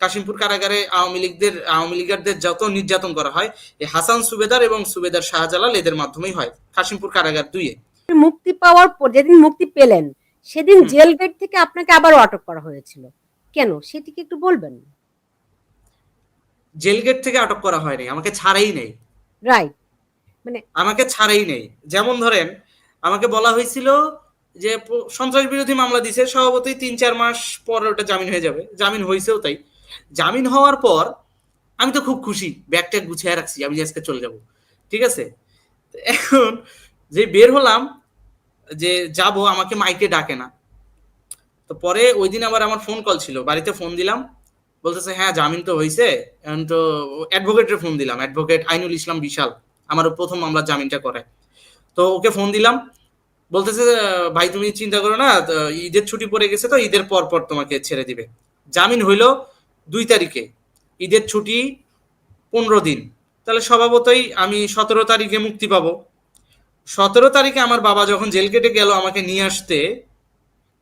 কাশিমপুর কারাগারে আওয়ামী লীগদের আওয়ামী লীগারদের যত নির্যাতন করা হয় এই হাসান সুবেদার এবং সুবেদার শাহজালাল এদের মাধ্যমেই হয় কাশিমপুর কারাগার দুইয়ে। মুক্তি পাওয়ার পর যেদিন মুক্তি পেলেন সেদিন জেল গেট থেকে আপনাকে আবারও আটক করা হয়েছিল। কেন? সেটি কি একটু বলবেন? জেল গেট থেকে আটক করা হয়নি আমাকে ছাড়াই নেই। রাইট। মানে আমাকে ছাড়াই নেই। যেমন ধরেন আমাকে বলা হয়েছিল যে সন্ত্রাস বিরোধী মামলা দিছে স্বভাবতই তিন চার মাস পর ওটা জামিন হয়ে যাবে। জামিন হয়েছেও তাই। জামিন হওয়ার পর আমি তো খুব খুশি, ব্যাগটা গুছিয়ে রাখছি, আমি আজকে চলে যাব। ঠিক আছে? এখন যে বের হলাম, যে যাব, আমাকে মাইকে ডাকে না। তো পরে ওই দিন আবার আমার ফোন কল ছিল, বাড়িতে ফোন দিলাম। বলতেছে হ্যাঁ জামিন তো হয়েছে এখন তো অ্যাডভোকেটের ফোন দিলাম অ্যাডভোকেট আইনুল ইসলাম বিশাল, আমার প্রথম মামলার জামিনটা করে। তো ওকে ফোন দিলাম, বলতেছে, ভাই, তুমি চিন্তা করো না ঈদের ছুটি পড়ে গেছে তো, ঈদের পর পর তোমাকে ছেড়ে দিবে। জামিন হইল দুই তারিখে। ঈদের ছুটি পনেরো দিন। তাহলে স্বভাবতই আমি সতেরো তারিখে মুক্তি পাব। সতেরো তারিখে আমার বাবা যখন জেল কেটে গেল আমাকে নিয়ে আসতে,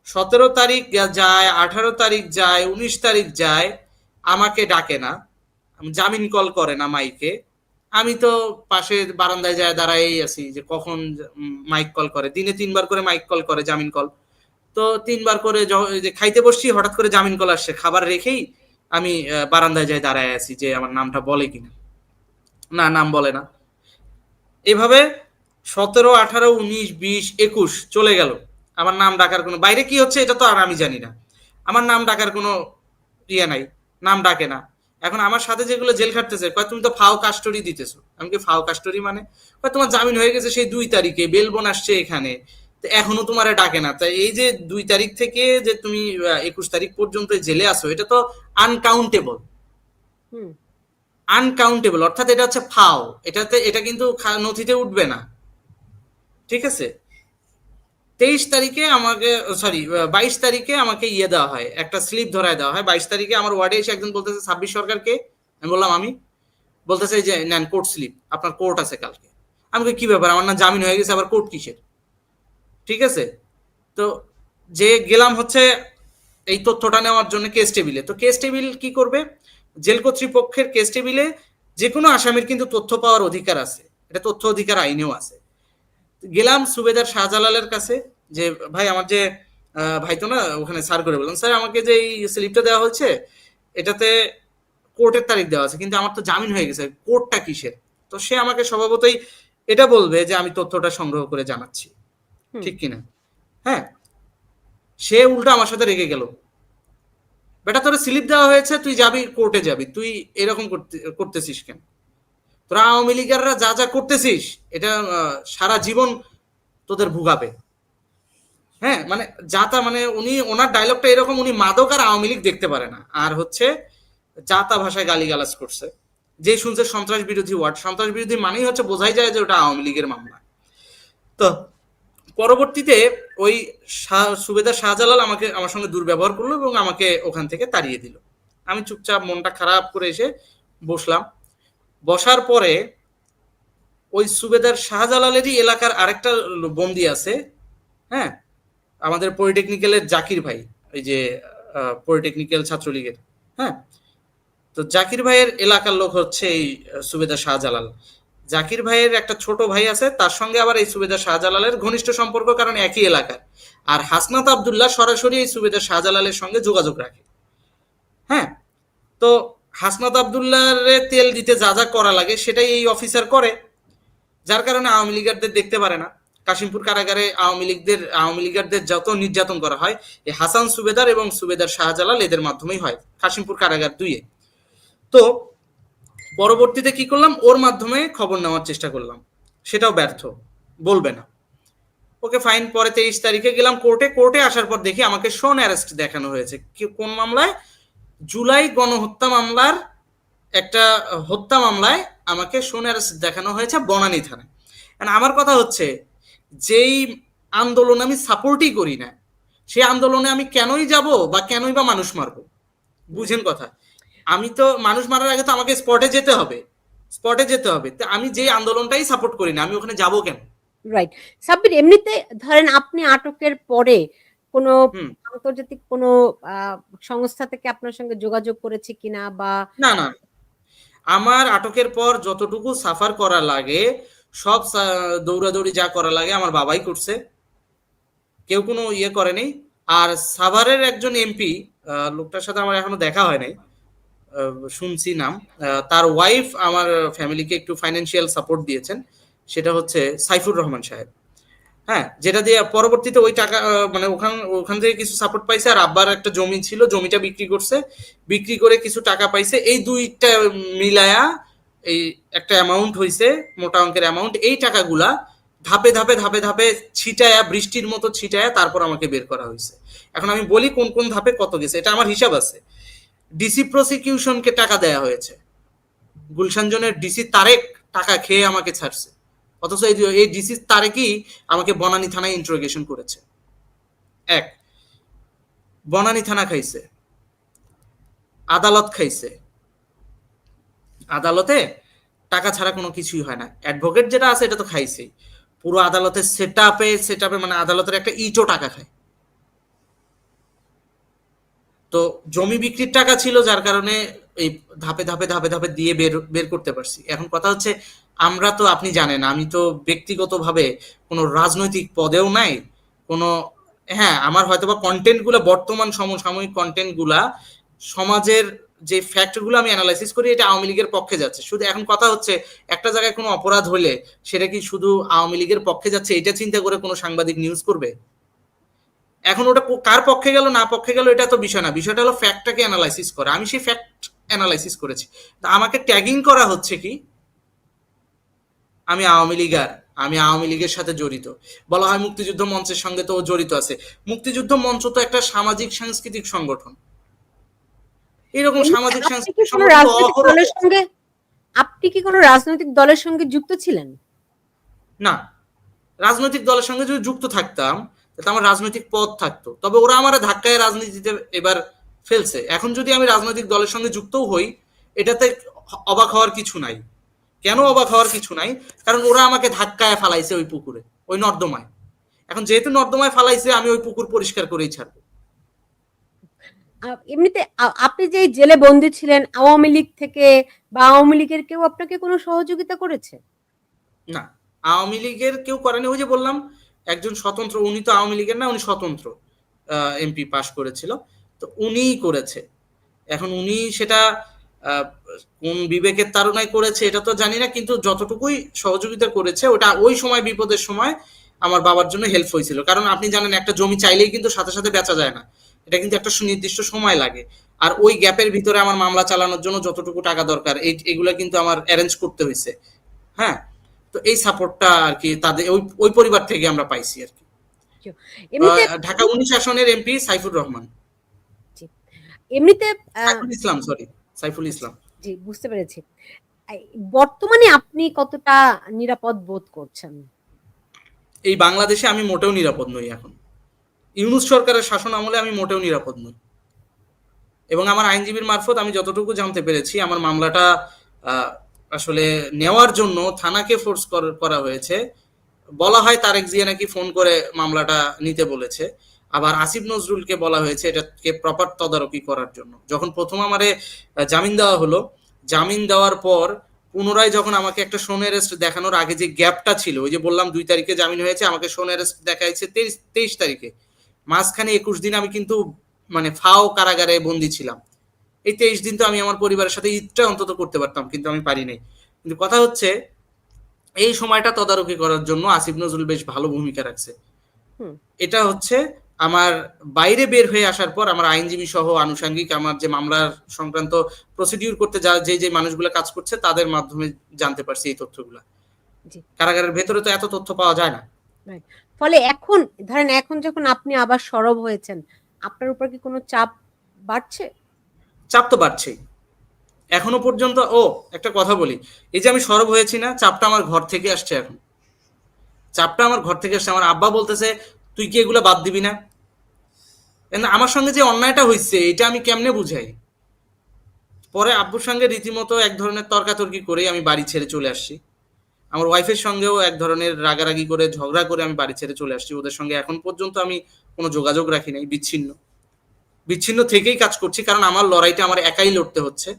সতেরো তারিখ যায়, আঠারো তারিখ যায়, উনিশ তারিখ যায়, আমাকে ডাকে না। জামিন কল করে না মাইকে। আমি তো পাশে বারান্দায় যায় দাঁড়াই আছি যে কখন মাইক কল করে। দিনে তিনবার করে মাইক কল করে জামিন কল। তো তিনবার করে য- খাইতে বসছি, হঠাৎ করে জামিন কল আসছে। খাবার রেখেই আমি বারান্দায় যাই দাঁড়ায় আছি যে আমার নামটা বলে কিনা। না, নাম বলে না। এভাবে সতেরো, আঠারো, উনিশ, বিশ, একুশ চলে গেল। আমার নাম ডাকার কোনো, বাইরে কি হচ্ছে এটা তো আর আমি জানি না। আমার নাম ডাকার কোনো ইয়ে নাই, নাম ডাকে না। এখন আমার সাথে যেগুলো জেল খাটতেছে, কয় তুমি তো ফাও কাস্টরি দিতেছো। আমি কি ফাও কাস্টরি মানে? তোমার জামিন হয়ে গেছে সেই দুই তারিখে, বেলবন আসছে এখানে। এখনও তোমারে ডাকে না। তাই এই যে দুই তারিখ থেকে যে তুমি একুশ তারিখ পর্যন্ত জেলে আসো এটা তো আনকাউন্টেবল আনকাউন্টেবল অর্থাৎ এটা হচ্ছে ফাও। এটাতে এটা কিন্তু নথিতে উঠবে না। ঠিক আছে? তেইশ তারিখে আমাকে সরি বাইশ তারিখে আমাকে ইয়ে দেওয়া হয় একটা স্লিপ ধরায় দেওয়া হয়। বাইশ তারিখে আমার ওয়ার্ডে এসে একজন বলতেছে ছাব্বিশ সরকারকে? আমি বললাম আমি? বলতেছে যে নেন কোর্ট স্লিপ আপনার কোর্ট আছে কালকে। আমি কি ব্যাপার? আমার না জামিন হয়ে গেছে আবার কোর্ট কিসের? ঠিক আছে? তো যে গেলাম হচ্ছে এই তথ্যটা নেওয়ার জন্য কেস টেবিলে তো কেস টেবিল কি করবে? জেল কর্তৃপক্ষের কেস টেবিলে যে কোনো আসামির কিন্তু তথ্য পাওয়ার অধিকার আছে। এটা তথ্য অধিকার আইনেও আছে। গেলাম সুবেদার শাহজালালের কাছে যে, ভাই, আমার যে ভাই তো না, ওখানে স্যার করে বললাম স্যার আমাকে যে এই স্লিপটা দেওয়া হয়েছে, এটাতে কোর্টের তারিখ দেওয়া আছে, কিন্তু আমার তো জামিন হয়ে গেছে, কোর্টটা কিসের? তো সে আমাকে স্বভাবতই এটা বলবে যে, আমি তথ্যটা সংগ্রহ করে জানাচ্ছি। ঠিক কিনা? হ্যাঁ? সে উল্টা আমার সাথে রেগে গেল। বেটা, তোর স্লিপ দেওয়া হয়েছে, তুই যাবি কোর্টে যাবি। তুই এরকম করতে, করতেছিস কেন? তোরা আওয়ামী লীগাররা যা যা করতেছিস, এটা সারা জীবন তোদের ভুগাবে। হ্যাঁ? মানে যা তা মানে উনি, ওনার ডায়লগটা এরকম, উনি মাদক আর আওয়ামী লীগ দেখতে পারে না। আর হচ্ছে যা তা ভাষায় গালিগালাজ করছে। যে শুনছে সন্ত্রাস বিরোধী ওয়ার্ড, সন্ত্রাস বিরোধী মানেই হচ্ছে বোঝাই যায় যে ওটা আওয়ামী লীগের মামলা। তো পরবর্তীতে ওই সুবেদার শাহজালাল আমাকে আমার সঙ্গে দুর্ব্যবহার করল এবং আমাকে ওখান থেকে তাড়িয়ে দিল। আমি চুপচাপ মনটা খারাপ করে এসে বসলাম। বসার পরে ওই সুবেদার শাহজালালেরই এলাকার আরেকটা বন্দি আছে হ্যাঁ? আমাদের পলিটেকনিক্যালের জাকির ভাই ওই যে পলিটেকনিক্যাল ছাত্রলীগের হ্যাঁ? তো জাকির ভাইয়ের এলাকার লোক হচ্ছে এই সুবেদার শাহজালাল। জাকির ভাইয়ের একটা ছোট ভাই আছে, তার সঙ্গে আবার এই সুবেদার শাহজালালের ঘনিষ্ঠ সম্পর্ক কারণ একই এলাকার। আর হাসনাত আবদুল্লাহ সরাসরি এই সুবেদার শাহজালালের সঙ্গে যোগাযোগ রাখে। হ্যাঁ? তো হাসনাত আবদুল্লাহরে তেল দিতে যা যা করা লাগে সেটাই এই অফিসার করে। যার কারণে আওয়ামী লীগারদের দেখতে পারে না। কাশিমপুর কারাগারে আওয়ামী লীগদের, আওয়ামী লীগারদের যত নির্যাতন করা হয় এই হাসান সুবেদার এবং সুবেদার শাহজালাল এদের মাধ্যমেই হয়। কাশিমপুর কারাগার দুইয়ে। তো পরবর্তীতে কি করলাম? ওর মাধ্যমে খবর নেওয়ার চেষ্টা করলাম। সেটাও ব্যর্থ। বলবে না। ওকে ফাইন পরে তেইশ তারিখে গেলাম কোর্টে কোর্টে আসার পর দেখি আমাকে শোন অ্যারেস্ট দেখানো হয়েছে। কোন মামলায়? জুলাই গণহত্যা মামলার একটা হত্যা মামলায় আমাকে শোন অ্যারেস্ট দেখানো হয়েছে বনানী থানায়। আমার কথা হচ্ছে, যেই আন্দোলন আমি সাপোর্টই করি না, সেই আন্দোলনে আমি কেনই যাব বা কেনই বা মানুষ মারবো? বুঝেন কথা। আমি তো মানুষ মারার আগে তো আমাকে স্পটে যেতে হবে। স্পটে যেতে হবে। তো আমি যে আন্দোলনটাই সাপোর্ট করি না আমি ওখানে যাব কেন? রাইট সাব্বির এমনিতে ধরেন আপনি আটকের পরে কোনো আন্তর্জাতিক কোনো সংস্থা থেকে আপনার সঙ্গে যোগাযোগ করেছে কিনা বা না না। আমার আটকের পর যতটুকু সাফার করা লাগে সব দৌড়াদৌড়ি যা করা লাগে আমার বাবাই করছে। কেউ কোনো ইয়ে করেনি। আর সাভারের একজন এমপি লোকটার সাথে আমার এখনও দেখা হয় নাই। শুনছি নাম। তার ওয়াইফ আমার ফ্যামিলিকে একটু ফাইন্যান্সিয়াল সাপোর্ট দিয়েছেন। সেটা হচ্ছে সাইফুর রহমান সাহেব। হ্যাঁ যেটা দিয়ে পরবর্তীতে ওই টাকা মানে ওখান ওখান থেকে কিছু সাপোর্ট পাইছে আর আব্বার একটা জমি ছিল, জমিটা বিক্রি করছে। বিক্রি করে কিছু টাকা পাইছে। এই দুইটা মিলায়া এই একটা অ্যামাউন্ট হয়েছে মোটা অঙ্কের অ্যামাউন্ট এই টাকাগুলা ধাপে ধাপে ধাপে ধাপে ছিটায়া, বৃষ্টির মতো ছিটায়া তারপর আমাকে বের করা হয়েছে এখন আমি বলি কোন কোন ধাপে কত গেছে, এটা আমার হিসাব আছে। ডিসি প্রসিকিউশনকে টাকা দেয়া হয়েছে। গুলশানজনের ডিসি তারেক টাকা খেয়ে আমাকে ছাড়ছে। অথচ এই ডিসি তারেকই আমাকে বনানী থানায় ইন্টারোগেশন করেছে। এক, বনানী থানা খাইছে। আদালত খাইছে। আদালতে টাকা ছাড়া কোনো কিছুই হয় না। অ্যাডভোকেট যেটা আছে, এটা তো খাইছেই। পুরো আদালতের সেট আপে সেট আপে মানে আদালতের একটা ইটও টাকা খায়। তো জমি বিক্রির টাকা ছিল, যার কারণে এই ধাপে ধাপে ধাপে ধাপে দিয়ে বের বের করতে পারছি। এখন কথা হচ্ছে, আমরা তো আপনি জানেন, আমি তো ব্যক্তিগতভাবে কোনো রাজনৈতিক পদেও নাই, কোনো হ্যাঁ আমার হয়তোবা কন্টেন্টগুলা, বর্তমান সমসাময়িক কন্টেন্টগুলা, সমাজের যে ফ্যাক্টগুলো আমি অ্যানালাইসিস করি, এটা আওয়ামী লীগের পক্ষে যাচ্ছে। শুধু এখন কথা হচ্ছে, একটা জায়গায় কোনো অপরাধ হলে সেটা কি শুধু আওয়ামী লীগের পক্ষে যাচ্ছে, এটা চিন্তা করে কোনো সাংবাদিক নিউজ করবে? এখন ওটা কার পক্ষে গেল না পক্ষে গেল এটা তো বিষয় না। বিষয়টা হলো ফ্যাক্টটাকে অ্যানালাইসিস করা। আমি সেই ফ্যাক্ট অ্যানালাইসিস করেছি। তা আমাকে ট্যাগিং করা হচ্ছে কি? আমি আওয়ামী লীগার আমি আওয়ামী লীগের সাথে জড়িত। বলা হয় মুক্তিযুদ্ধ মঞ্চের সঙ্গে তো জড়িত আছে। মুক্তিযুদ্ধ মঞ্চ তো একটা সামাজিক সাংস্কৃতিক সংগঠন। এরকম সামাজিক আপনি কি সাংস্কৃতিক সঙ্গে আপনি কি কোনো রাজনৈতিক দলের সঙ্গে যুক্ত ছিলেন? না। রাজনৈতিক দলের সঙ্গে যদি যুক্ত থাকতাম তাহলে আমার রাজনৈতিক পথ থাকতো। তবে ওরা আমার ধাক্কায় রাজনীতিতে এবার ফেলছে। এখন যদি আমি রাজনৈতিক দলের সঙ্গে যুক্তও হই এটাতে অবাক হওয়ার কিছু নাই। কেন অবাক হওয়ার কিছু নাই? কারণ ওরা আমাকে ধাক্কায় ফালাইছে ওই পুকুরে ওই নর্দমায়। এখন যেহেতু নর্দমায় ফালাইছে আমি ওই পুকুর পরিষ্কার করেই ছাড়বো। এমনিতে আপনি যে জেলে বন্দী ছিলেন আওয়ামী লীগ থেকে বা আওয়ামী লীগের কেউ আপনাকে কোনো সহযোগিতা করেছে? না আওয়ামী লীগের কেউ করেনি ওই যে বললাম একজন স্বতন্ত্র, উনি তো আওয়ামী লীগের না, উনি স্বতন্ত্র এমপি পাশ করেছিল। তো উনিই করেছে। এখন উনি সেটা কোন বিবেকের তাড়নায় করেছে এটা তো জানি না, কিন্তু যতটুকুই সহযোগিতা করেছে, ওটা ওই সময় বিপদের সময় আমার বাবার জন্য হেল্প হয়েছিল। কারণ আপনি জানেন, একটা জমি চাইলেই কিন্তু সাথে সাথে বেচা যায় না। এটা কিন্তু একটা সুনির্দিষ্ট সময় লাগে। আর ওই গ্যাপের ভিতরে আমার মামলা চালানোর জন্য যতটুকু টাকা দরকার, এই, এগুলো কিন্তু আমার অ্যারেঞ্জ করতে হয়েছে। হ্যাঁ? তো এই সাপোর্টটা আর কি তাদের ওই ওই পরিবার থেকে আমরা পাইছি আর কি। ঢাকা উনিশ আসনের এমপি সাইফুর রহমান। এমনিতে ইসলাম সরি সাইফুল ইসলাম। জি বুঝতে পেরেছি। বর্তমানে আপনি কতটা নিরাপদ বোধ করছেন? এই বাংলাদেশে আমি মোটেও নিরাপদ নই এখন। ইউনুস সরকারের শাসন আমলে আমি মোটেও নিরাপদ নই। এবং আমার আইনজীবীর মারফত আমি যতটুকু জানতে পেরেছি আমার মামলাটা আসলে নেওয়ার জন্য থানাকে ফোর্স করা হয়েছে। বলা হয় তারেক জিয়া নাকি ফোন করে মামলাটা নিতে বলেছে। আবার আসিফ নজরুলকে বলা হয়েছে এটাকে প্রপার তদারকি করার জন্য। যখন প্রথম আমারে জামিন দেওয়া হলো, জামিন দেওয়ার পর পুনরায় যখন আমাকে একটা শোন অ্যারেস্ট দেখানোর আগে যে গ্যাপটা ছিল, ওই যে বললাম দুই তারিখে জামিন হয়েছে, আমাকে শোন অ্যারেস্ট দেখাইছে তেইশ তেইশ তারিখে। মাঝখানে একুশ দিন আমি কিন্তু মানে ফাও কারাগারে বন্দি ছিলাম। এই তেইশ দিন তো আমি আমার পরিবারের সাথে ঈদটা অন্তত করতে পারতাম কিন্তু আমি পারি নাই। কিন্তু কথা হচ্ছে এই সময়টা তদারকি করার জন্য আসিফ নজরুল বেশ ভালো ভূমিকা রাখছে। এটা হচ্ছে আমার বাইরে বের হয়ে আসার পর আমার আইনজীবী সহ আনুষঙ্গিক আমার যে মামলার সংক্রান্ত প্রসিডিউর করতে যা যে যে মানুষগুলো কাজ করছে তাদের মাধ্যমে জানতে পারছি এই তথ্যগুলো। কারাগারের ভেতরে তো এত তথ্য পাওয়া যায় না। ফলে এখন ধরেন এখন যখন আপনি আবার সরব হয়েছেন আপনার উপর কি কোনো চাপ বাড়ছে? চাপ তো বাড়ছেই। এখনও পর্যন্ত, ও, একটা কথা বলি। এই যে আমি সরব হয়েছি না, চাপটা আমার ঘর থেকে আসছে এখন। চাপটা আমার ঘর থেকে আসছে। আমার আব্বা বলতেছে, তুই কি এগুলো বাদ দিবি না? আমার সঙ্গে যে অন্যায়টা হয়েছে এটা আমি কেমনে বুঝাই? পরে আব্বুর সঙ্গে রীতিমতো এক ধরনের তর্কাতর্কি করেই আমি বাড়ি ছেড়ে চলে আসছি। আমার ওয়াইফের সঙ্গেও এক ধরনের রাগারাগি করে, ঝগড়া করে আমি বাড়ি ছেড়ে চলে আসছি। ওদের সঙ্গে এখন পর্যন্ত আমি কোনো যোগাযোগ রাখি নাই, বিচ্ছিন্ন। বিচ্ছিন্ন থেকেই কাজ করছি কারণ আমার লড়াইটা আমার একাই লড়তে হচ্ছে।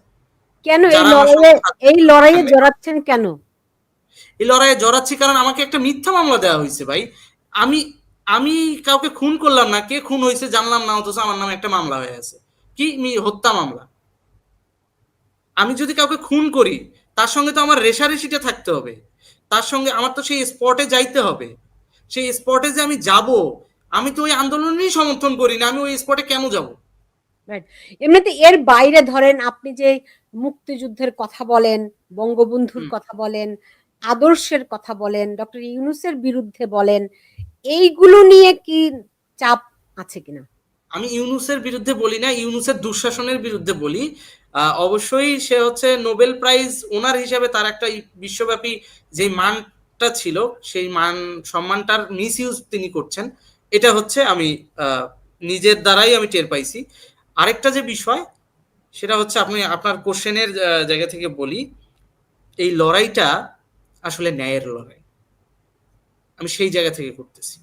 কেন এই লড়াইয়ে এই লড়াইয়ে জড়াচ্ছেন কেন? এই লড়াইয়ে জড়াচ্ছি কারণ আমাকে একটা মিথ্যা মামলা দেওয়া হয়েছে ভাই। আমি আমি কাউকে খুন করলাম না কে খুন হয়েছে জানলাম না অথচ আমার নামে একটা মামলা হয়ে আছে। কি হত্যা মামলা? আমি যদি কাউকে খুন করি তার সঙ্গে তো আমার রেশারেশিটা থাকতে হবে। তার সঙ্গে আমার তো সেই স্পটে যাইতে হবে। সেই স্পটে যে আমি যাব আমি তো ওই আন্দোলনেরই সমর্থন করি না আমি ওই স্পটে কেন যাব? এমনিতে এর বাইরে ধরেন আপনি যে মুক্তিযুদ্ধের কথা বলেন বঙ্গবন্ধুর কথা বলেন আদর্শের কথা বলেন ডক্টর ইউনুসের বিরুদ্ধে বলেন এইগুলো নিয়ে কি চাপ আছে কিনা? আমি ইউনুসের বিরুদ্ধে বলি না ইউনুসের দুঃশাসনের বিরুদ্ধে বলি। আহ, অবশ্যই সে হচ্ছে নোবেল প্রাইজ ওনার হিসাবে তার একটা বিশ্বব্যাপী যে মানটা ছিল সেই মান সম্মানটার মিস ইউজ তিনি করছেন। এটা হচ্ছে আমি নিজের দ্বারাই আমি টের পাইছি। আরেকটা যে বিষয়, সেটা হচ্ছে আপনি আপনার কোশ্চেনের জায়গা থেকে বলি, এই লড়াইটা আসলে ন্যায়ের লড়াই। আমি সেই জায়গা থেকে করতেছি